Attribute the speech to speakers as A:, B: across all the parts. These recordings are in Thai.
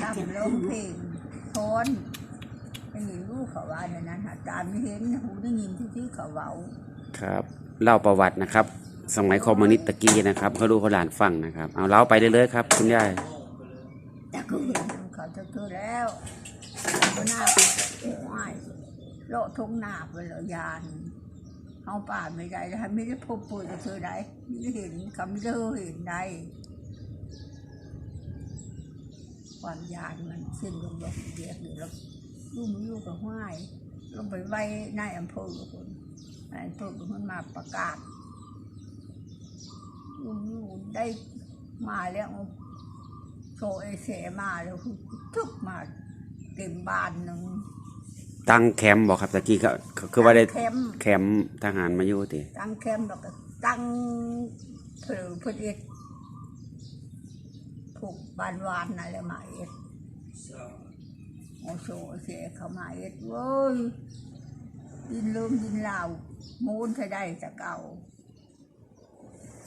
A: ทำร้องเพลงโทนไม่เห็นลูกเขาว่าในนั้นหาตามไม่เห็นหูได้ยินที่ที่เขาเว้า
B: ครับเล่าประวัตินะครับ สมัยคอมมิวนิสต์ตะกี้นะครับเขาดูเขาหลานฟังนะครับ เอาเล่าไปเรื่อยๆครับคุณยาย
A: แต่ก็เห็นเขาจะเจอแล้วก็หน้าก็โอ้ยโลดทงหน้าไปเลยยานเอาป่าไม่ได้แล้วไม่ได้พบปุยกับเธอได้ไม่ได้เห็นคำเจอเห็นได้ ความยานมันเส้นลงบอกเดียกอยู่แล้วลูกมันอยู่กับห้ายลงไปไว้ในอำเภอคนนายอำเภอเป็นคนมาประกาศลุงอยู่ได้มาแล้วโชว์ไอเสมาแล้วคือทุกมาเต็มบ้านหนึ่ง
B: ตั้งแคมป์บอกครับตะกี้เขาเขาคือว่าได้
A: แคมป์
B: แคมป์ทหารมาอยู่ติ
A: ตั้งแคมป์แล้วก็ตั้งเผือพอดี ผูกบานวานนั่นแหละมาเอ็ดโอโชว์ไอ้เสเขามาเอ็ดเว้ยดินลืมดินลาวมูนใช้ได้จะเก่า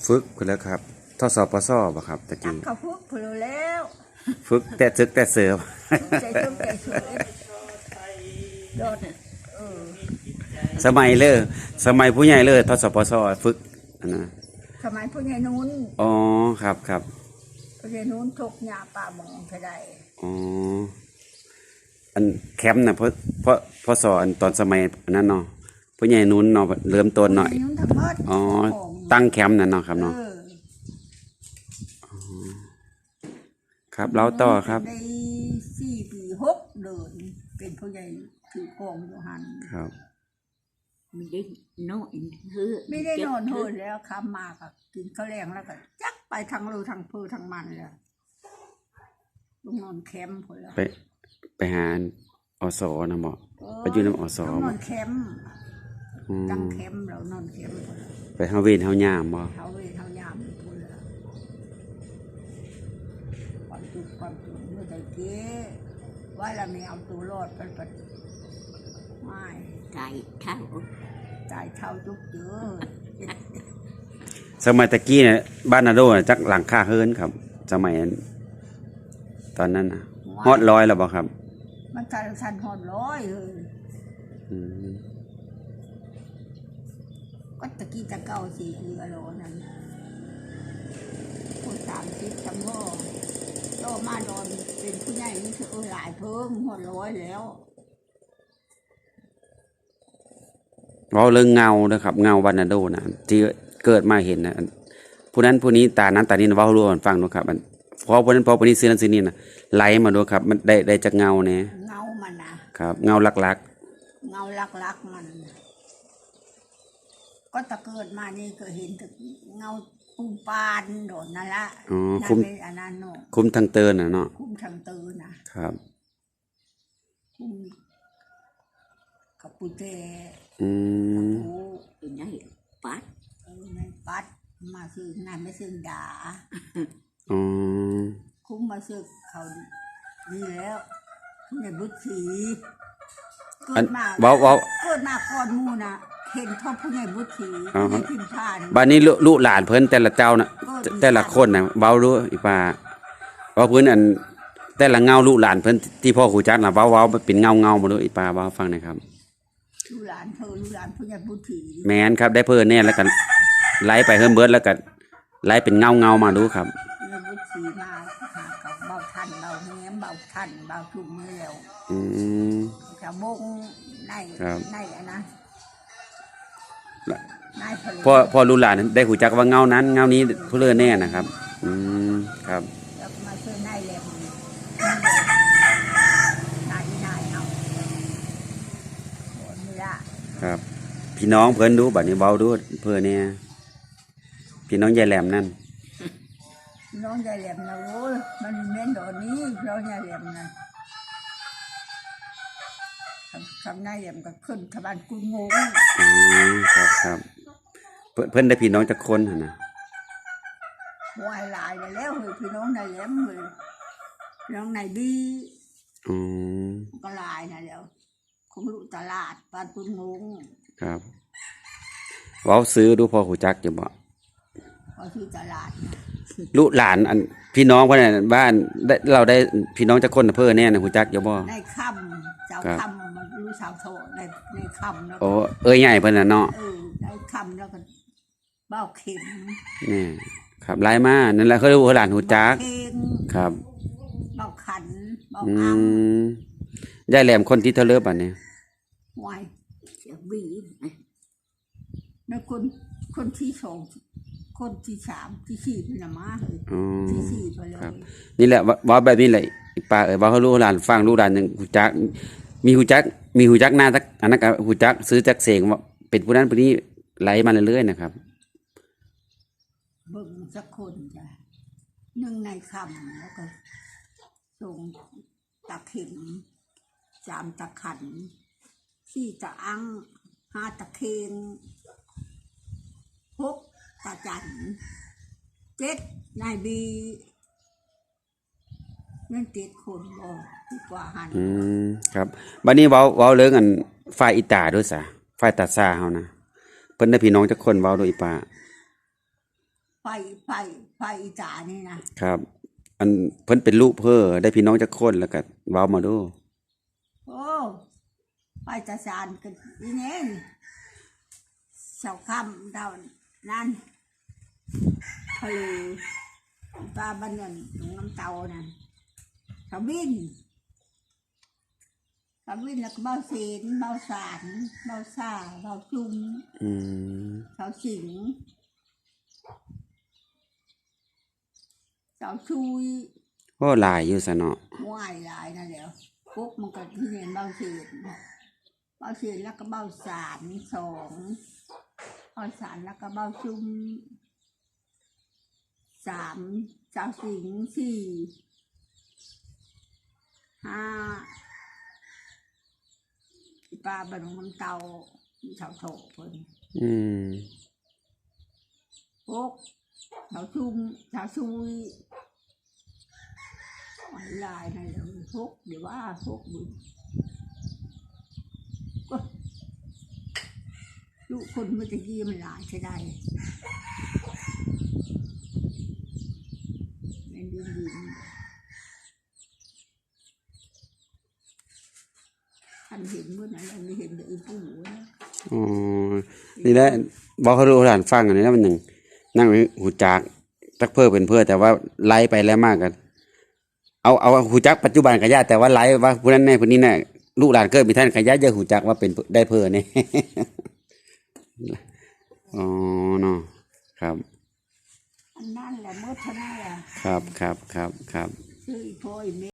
B: ฝึกกันแล้วครับทศปสบ่ครับตะ
A: จัก
B: กี้
A: เขาพวกเผือแล้ว
B: ฝึกแต่ซึกแต่เสือ
A: ใจเพิ่มใจสวยโดดเออ
B: สมัยเลยสมัยผู้ใหญ่เลยทศปสฝึกอันนะ
A: สมัยพวกยายนู้น
B: อ๋อครับครับ
A: พวกยายนู้นทุกหญ้าป่ามองใช้ได้
B: อ๋ออันแคมป์น่ะเพราะเพราะเพราะสอนตอนสมัยนั้นเนาะผู้ใหญ่นู้นเนาะเริ่มต้นหน่อย
A: นู้นทั้งหมด
B: อ๋อ
A: ของ
B: ตั้งแคมป์นั่นเนาะครับเนาะ
A: เออ
B: ครับแล้วต่อครับ
A: ในสี่ปีหกเดือนเป็นผู้ใหญ่ถือกองอยู่หัน
B: ครับ
C: mình đi nói hứa
A: ไม่ได้นอนเฮินแล้วคำมาก็กินข้าวแรงแล้วก็จัก ไปทางรูทางพือทางมันเลยลงนอนแคมป์คนละ
B: ไป ไปหาอสนะหมอไปอยู่นำอส
A: ต้องนอนแคมป์
B: อืม
A: ตั้งแคมป์เรานอนแคมป์คนละ
B: ไปเฮาเวนเฮายามบ่
A: เขาเวรเขายามคนละความจุกความจุกเมื่อตะเกี้ว่าเราไม่เอาตัวรอดไปปัดไม่
C: tại thao
A: จ่ายเท่าจุกเยอะ
B: สมัยตะกี้เนี่ยบ้านนาโดน่ะจักหลังคาเฮิรนครับ สมัยนั้นตอนนั้นน่ะฮอดร้อยแล้วบ่ครับ
A: มันทันทันหอดร้อยเลย
B: อืม
A: ก็ตะกี้ตะเก้าสี่เรือโลนั่นคนสามสิบจำก็โตมาดอนเป็นผู้ใหญ่นี่คือเออหลายเพิ่มหอดร้อยแล้ว
B: เว้าเรื่องเงาเด้อครับ เงาบ้านนาโดน่ะที่ เกิดมาเห็นน่ะอันผู้นั้นผู้นี้ตานั้นตานี้น่ะเว้ารู้กันฟังดูครับอันพอผู้นั้นพอผู้นี้ซื้อนั้นซื้อนี่น่ะไหลมาดูครับ มันได้ได้จากเงาแน่
A: เงามันนะครับ
B: เงาลัก
A: เงาลักลักๆมัน ก็ตะเกิดมานี่ก็เห็นแต่เงาปูปานโดดนั่นละ
B: ๆอ๋อ
A: นั่น
B: คุม
A: เป็นอันนั้นเนาะ
B: คุมทางเตือนน่ะเนาะ
A: คุ้มทางตือนะครับคุ้มกับปูเต
B: อืม
A: ปู
C: từ nay phát
A: เอ อในปัดมาซื้อนายไม่ซื้อดา
B: อ๋อ
A: คุ้มมาซื้อเขานี่แล้วในบุตรสีเกิ
B: อัน
A: ดมา
B: เว้าเว้า
A: เกิดมาก่อนหมูนะเห็นพ่อผู้ใหญ่บุตรสี
B: อ๋อ
A: ผู้ใหญ่พิมพาน
B: บ้านนี้ลูลูกหลานเพิ่นแต่ละเจ้าน่ะ
A: ก็ดี
B: แต่ละคนน่ะเว้ารู้อีป้าเว้าเพิ่นอัน แต่ละเงาลูกหลานเพิ่นที่พ่อครูจักน่ะเว้าเว้าเป็นเงาเงาบ่รู้อีป้าเว้าฟังหน่อยครับ
A: ลูกหลานเธอลูกหลานผู้ใหญ่บุตรสี
B: แม่นครับได้เพิ่นแน่แล้วก็ ไล่ไปเฮิ่มเบิดแล้วก็ไล่เป็นเงาเงามาดูครับ
A: ผู้ใหญ่บุตรสีมาหากับเบาทันเบาแง้มเบาทันเบาทุ่มนี่แล้ว
B: อืม
A: จะบงใน
B: ครับ
A: ในอันนะ
B: ละ
A: ในผลิต
B: พ่อพ่อลูกหลานได้หูจักว่าเงานั้น เงานี้ผู้เลื่อแน่นะครับ อืมครับ
A: แล้วมาซื้อในเล็มนายนายเอาโหนี่ละ
B: ครับ พี่น้องเพิ่นดูบัดนี้เว้าดูเพิ่นเนี่ย พี่น้องยายแหลมนั่น
A: น้องยายเหลี่ยมนะโอ้ยมันเม้นดอกนี้น้องยายเหลี่ยมนะทำทำนายเหลี่ยมก็ขึ้นทบานกุงง
B: อ๋อครับครับ เพิ่นเพิ่นได้พี่น้องจักคนหั่นน่ะ
A: วายหลายไปแล้วเฮ้ยพี่น้องนายเหลี่ยมเฮ้ยพี่น้องนายบี
B: อืม
A: ก็หลายนะแล้วคงรู้ตลาดปานกุงง
B: ครับ เว้าซื้อดูพ่อหูจักอยู่บ่
A: พอ เขาที่ตลาดนะ
B: ลูกหลานอันพี่น้องเพิ่นน่ะบ้านได้เราได้พี่น้องจักคนน่ะเพิ่นแน่น่ะฮู้จักอยู่บ่
A: ในคำเจ้า
B: ครับ
A: คำมันรู้สาวโทในในคำแล้ว
B: โอ้
A: ก็
B: เอ้ยใหญ่เพิ่นน่ะเนาะ
A: เออในคำแล้วก็เบ้าเข็ม
B: นี่ครับหลายมานั่นแหละเขาเรียกว่าหลานฮู้จัก
A: เพลง
B: ครับ
A: เบ้าขันเบ้า
B: อื
A: อัง
B: มยายแหลมคนที่เทาเลิบอันนี้
A: หวาย
C: จะบีนะ
A: ในคนคนที่สอง คนที่สามที่สี่เป็นน่ะมาเลย
B: อ๋อ
A: ที่สี่ไปเลย
B: ครับ นี่แหละว่าว่าแบบนี้แหละป้าเอ้ยว่าเขารู้หลานฟังรู้หลานหนึงฮู้จัก มีฮู้จัก มีฮู้จักหน้าทักอันนั้นก็ฮู้จักซื้อจักเสงว่าเป็นผู้นั้นผู้นี้ไหลมาเรื่อยๆนะครับ
A: เบิ่งสักคนจ้ะหนึ่งในคำแล้วก็ส่งตะเข็มสามตะขันสี่ตะอังห้าตะเคงหก ตะจันเจ็ดนายบีนั่นเจ็ดคนบ่ดีกว่าหัน
B: อืมครับบัดนี้เว้าเว้าเรื่องอันฝ่ายอีตาด้วยซะฝ่ายตาซาเฮานะเพิ่นได้พี่น้องจักคนเว้าโดยอีป้า
A: ไฟไฟไฟอีจ่านี่นะครับ
B: อันเพิ่นเป็นลูกเพ้อได้พี่น้องจักคนแล้วก็เว้ามาดู
A: โอ้ไฟตาสานกันอีเน่นเสาคำดาวนั่น ทะเลปลาบันนันตรงน้ำเตานั่นเขาบินเขาบินแล้วก็เบาเสนเบาสารเบาซาเบาจุ้ม
B: อืม
A: เสาสิงเสาชุย
B: โอ้หลายอยู่ซะเนาะ
A: ว่ายหลายนั่นแหล้วปุ๊บมันก็ที่เห็นเบาเสียนเบาเสียนแล้วก็เบาสารสองเบาสารแล้วก็เบาชุ่ม สามเสาสิงสี่ห้าปลาบรรน้ำเตาเสาโถเพิ่น
B: อืม
A: ปุ๊บเสาชุ่มเสาชุยหลายลายนั่นแหละพกเดี๋ยวว่าพกบุญก็ลูกคนเมื่อตะกี้มันหลายใช่ได้ แม่นดินดินท่านเห็นเมื่อนั้นเราไม่เห็นแต่อีปู่นะ
B: อ๋อนี่แหละบอกเขารู้หลานฟังอันนี้นะมันหนึ่ง นั่งหูจักตักเพื่อเป็นเพื่อ แต่ว่าไล่ไปแล้วมากกัน เอาเอาหูจักปัจจุบันกับญาติแต่ว่าไล่ว่าผู้นั้นแน่ผู้นี้แน่ลูกหลานเกิดมีท่านกับญาติเยอะหูจักว่าเป็นได้เพื่อเนี่ยอ๋อเนาะครับ
A: นนั้นแหละเมื่อเท่านั้นแหละ
B: ครับครับครับครับ
A: ชื่ออีพ่ออีแม่